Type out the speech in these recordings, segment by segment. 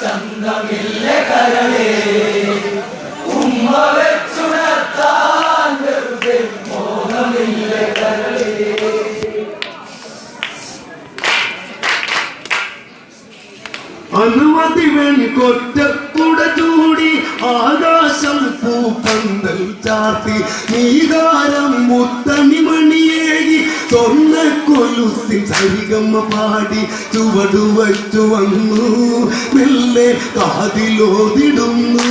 ചന്തമില്ല കരമി അനുമതി വെൺകൊറ്റക്കുട ചൂടി ആകാശം പൂപ്പന്തൽ ചാർത്തി നീകാരം മുത്തണി മണിയേകി സ്വർണ കൊലുസിൻ സരികമ്മ പാടി ചുവടു വച്ചു വന്നു മെല്ലെ കാതിലോതിടുന്നു.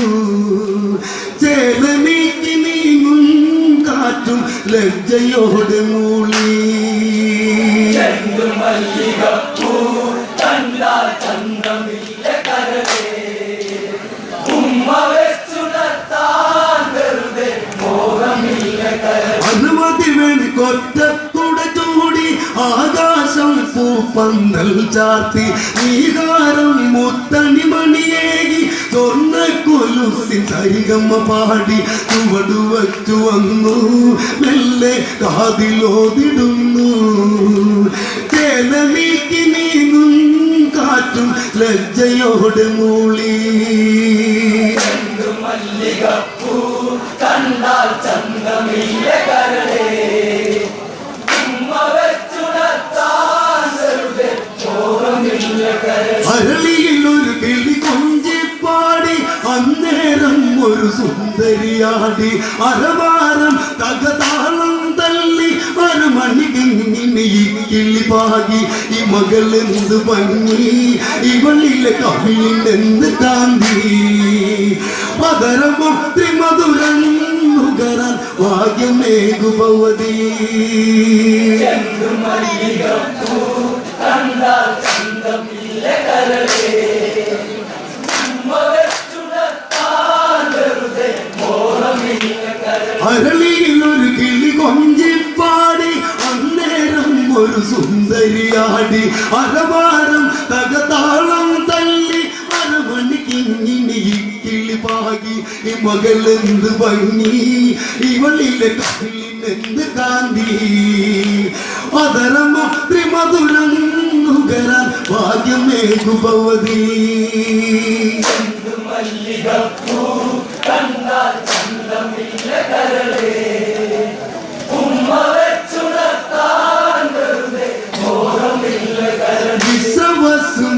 ചേലനീക്കി നീങ്ങും കാറ്റും ലജ്ജയോടെ മൂളി. മല്ലികപ്പൂ കണ്ടാൽ ചന്തമില്ല കരളേ ഉമ്മ വെച്ചുണർത്താൻ വെറുതെ മോഹമില്ല അനുമതി വേണ്ടി കൊറ്റത്തുട ചൂടി ആകാശം പൂപ്പന്തൽ ചാത്തി നീകാരം മുത്തണി മണിയേകി സ്വർണ കൊലുസിൻ സരിഗമ്മ പാടി. ചുവടു വച്ചു വന്നു മെല്ലെ കാതിലോതിടുന്നു. ചേല നീക്കി നീങ്ങും കാറ്റും ലജ്ജയോട് മൂളി. മല്ലികപ്പൂ കണ്ടാൽ ചന്തമില്ല കരളേ അരളിയിൽ ഒരു കിളി കൊഞ്ചിപ്പാടി അന്നേരം ഒരു സുന്ദരിയാടി. അരവാരം തകതാളം ഒരു മണികിങ്ങിനി ഈ കിളി പാകി ഈ മകളെന്ത് ഭംഗി ഇവളിലെ കവിളിലെന്ത് കാന്തി പതരമോ ത്രിമധുരം നുകരാൻ ഭാഗ്യമേകുഭവതി മല്ലികപ്പൂ കണ്ടാൽ ചന്തമില്ല കരളേ. ഒരു സുന്ദരിയാടി. അരവാരം തകതാളം തള്ളി അരമണിക്കിങ്ങിനി ഈ കിളി പാകി. ഈ മകളെന്ത് ഭംഗി ഇവളിലെ കവിളിനെന്ത് കാന്തി? അതരമോ ത്രിമധുരം നുകരാൻ ഭാഗ്യമേകുഭവതി. മല്ലികപ്പൂ കണ്ടാൽ ചന്തമില്ല കരളേ. ഉമ്മ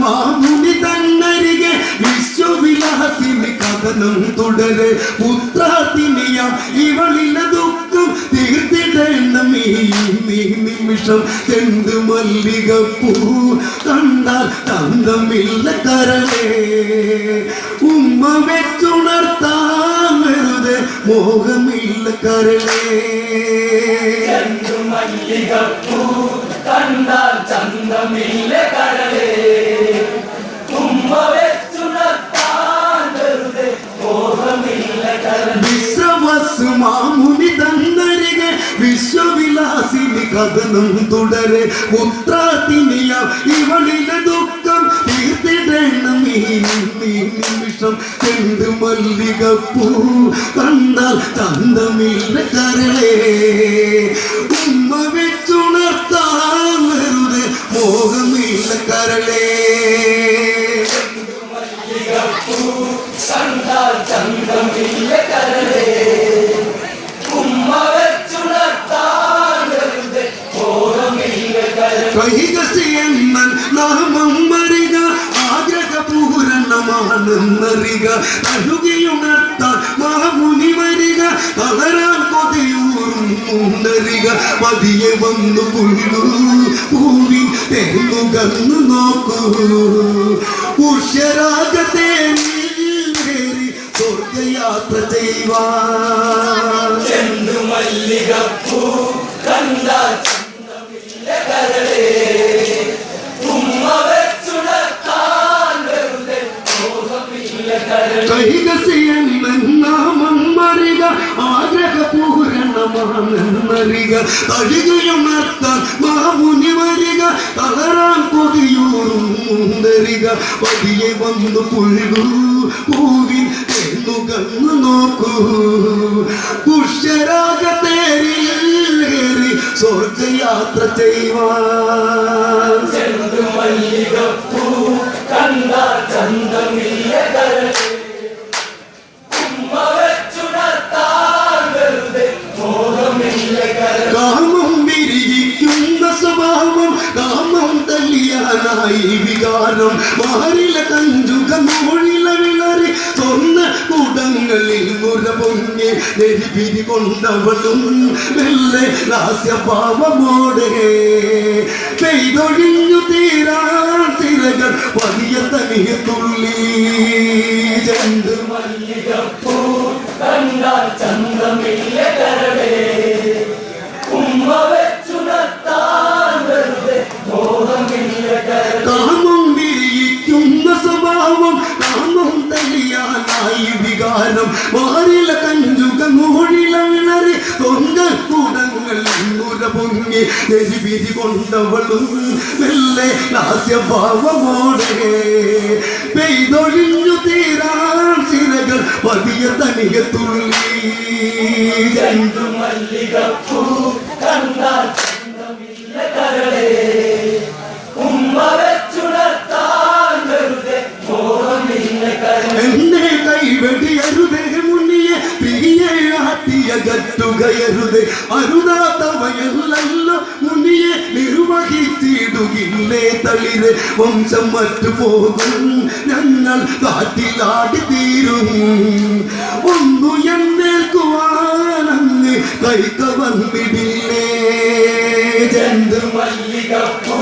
മാമുനി തന്നരികെ വിശ്വവിലാസിന് കഥനം തുടരെ. പുത്രാതിനിയാം ഇവളിലെ ദുഃഖം തീർത്തിടണം. ഈ നിമിഷം ചെണ്ട് മല്ലികപ്പൂ കണ്ടാൽ തന്തമില്ല കരളേ. ഉമ്മ വെച്ചുണർത്താൻ വെറുതെ മോഹമില്ല കരളേ. ചെണ്ടു മല്ലികപ്പൂ കണ്ടാൽ ചന്തമില്ല കടലേ? ഉമ്മ വെച്ചുണർത്താൻ വെറുതെ മോഹമില്ല കരളേ വിശ്വവസ് മാമുനി തന്നരികെ വിശ്വവിലാസിനി കഥനം തുടരെ. പുത്രാത്തിനിയ ഇവളിലെ ദുഃഖം തീർത്തിടണം. ഈ നിമിഷം ചെണ്ട് മല്ലികപ്പൂ കണ്ടാൽ ചന്തമില്ല കരളേ മോഹമില്ല കരളേ ചന്തമില്ല കരളേ ആഗ്രഹപൂരണമാണെന്നറിക അഴുകിയുണർത്താൻ മാമുനി വരിക പകരാൻ കൊതിയൂറുന്നുണ്ടരിക പതിയെ വന്നു പുല്ലു തെങ്ങു തെങ്ങുകന്നു നോക്കൂ. പുഷ്യരാഗത്തെ സ്വർഗയാത്ര ചെയ്യുവാൻ. മല്ലികപ്പൂ കണ്ടാൽ ചന്തമില്ല കരളേ. കരളേ കൈകസിയെന്നാമം മറിക ആഗ്രഹപൂരണമാണെന്നറിക തഴികയുണർത്താൻ മാമുനി വരിക തളരാൻ കൊതിയൂറും മുന്തരിക പതിയെ വന്നു പുൽകൂ പൂവിൻ എന്നുകന്നു നോക്കൂ. പുഷ്യരാഗത്തേരിൽ കയറി സ്വർഗയാത്ര ചെയ്യുവാൻ. കണ്ട മുറ പൊങ്ങി നെരിപിരി കൊണ്ടവളും മെല്ലെ ലാസ്യഭാവമോടെ ചെയ്തൊഴിഞ്ഞു തീരാ തിരകൾ വലിയ തനിയ തുള്ളി ചെണ്ട് മല്ലികപ്പൂ കണ്ടാൽ ചന്തമില്ല കരവേ ഉമ്മ വെച്ചുണർത്താൻ വെറുതെ മോഹമില്ല കരളെ. കാമം വിരിയിക്കുന്ന സ്വഭാവം കാമം തലിയാനായി വികാരം വാരില കഞ്ചുക മൂഴിലറി തൊണ്ട കൂടങ്ങൾ മുര പൊങ്ങി നെരിപിരി കൊണ്ടവളും മെല്ലെ ലാസ്യഭാവമോടെ. പെയ്തൊഴിഞ്ഞു തീരാൻ സിരകൾ പതിയ തനിക തുള്ളി. ചെണ്ടു മല്ലികപ്പൂ കണ്ട ചന്തമില്ല കരളെ. എന്നെ കൈവെടിയരുതേ മുന്നിയെ ആട്ടിയകറ്റുകയരുതേ അരുതാത്തവയല്ലല്ലോ മുന്നിയെ നിർവഹിച്ചിടുകില്ലേ തളിരെ. വംശം മറ്റു പോകും ഞങ്ങൾ കാട്ടിലാടി തീരും ഒന്നു എന്നേൽക്കുവാനങ്ങ് കൈക വന്നിടില്ലേ. ജന്തു മല്ലികപ്പൂ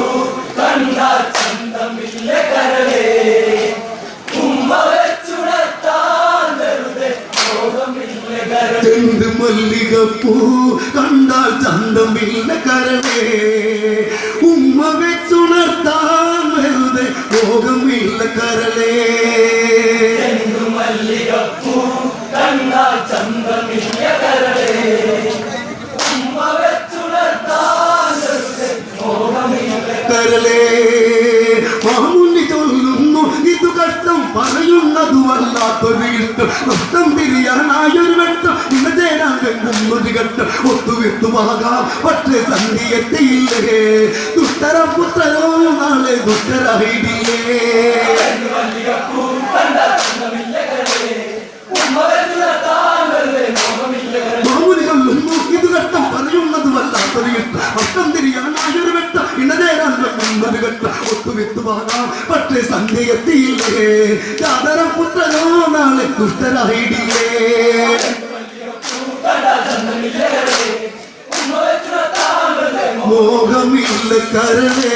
കണ്ട ചെണ്ട് മല്ലികപ്പൂ കണ്ടാൽ ചന്തമില്ല കരവേ ഉമ്മ വെച്ചുണർത്താൻ വെറുതെ ഭോഗമില്ല കരളേ. ചെണ്ടു മല്ലികപ്പൂ കണ്ടാൽ ചന്തമില്ല മോഹമില്ല കരളേ. മാമുണ്ണി ചൊല്ലുന്നു ഇത് കഷ്ടം പറയുന്നതു വല്ലാത്തൊരു ഇഷ്ടം നഷ്ടം തിരിയാനായൊരു വെട്ടം ഇന്ന് ചേരാൻ വെങ്ങുന്നൊരു ഘട്ടം ഒത്തുവിട്ടുമാകാം പക്ഷേ സന്ധി എത്തിയില്ലേ ദുഷ്ടര പുത്രനോ നാളെ ദുഷ്ടരായിടില്ലേ ഒത്തുവിട്ടുമാകാം പക്ഷേ സന്ധി എത്തിയില്ലേ ചാതര നാളെ ദുഷ്ടരായിടില്ലേ മോഹമില്ല കരളേ.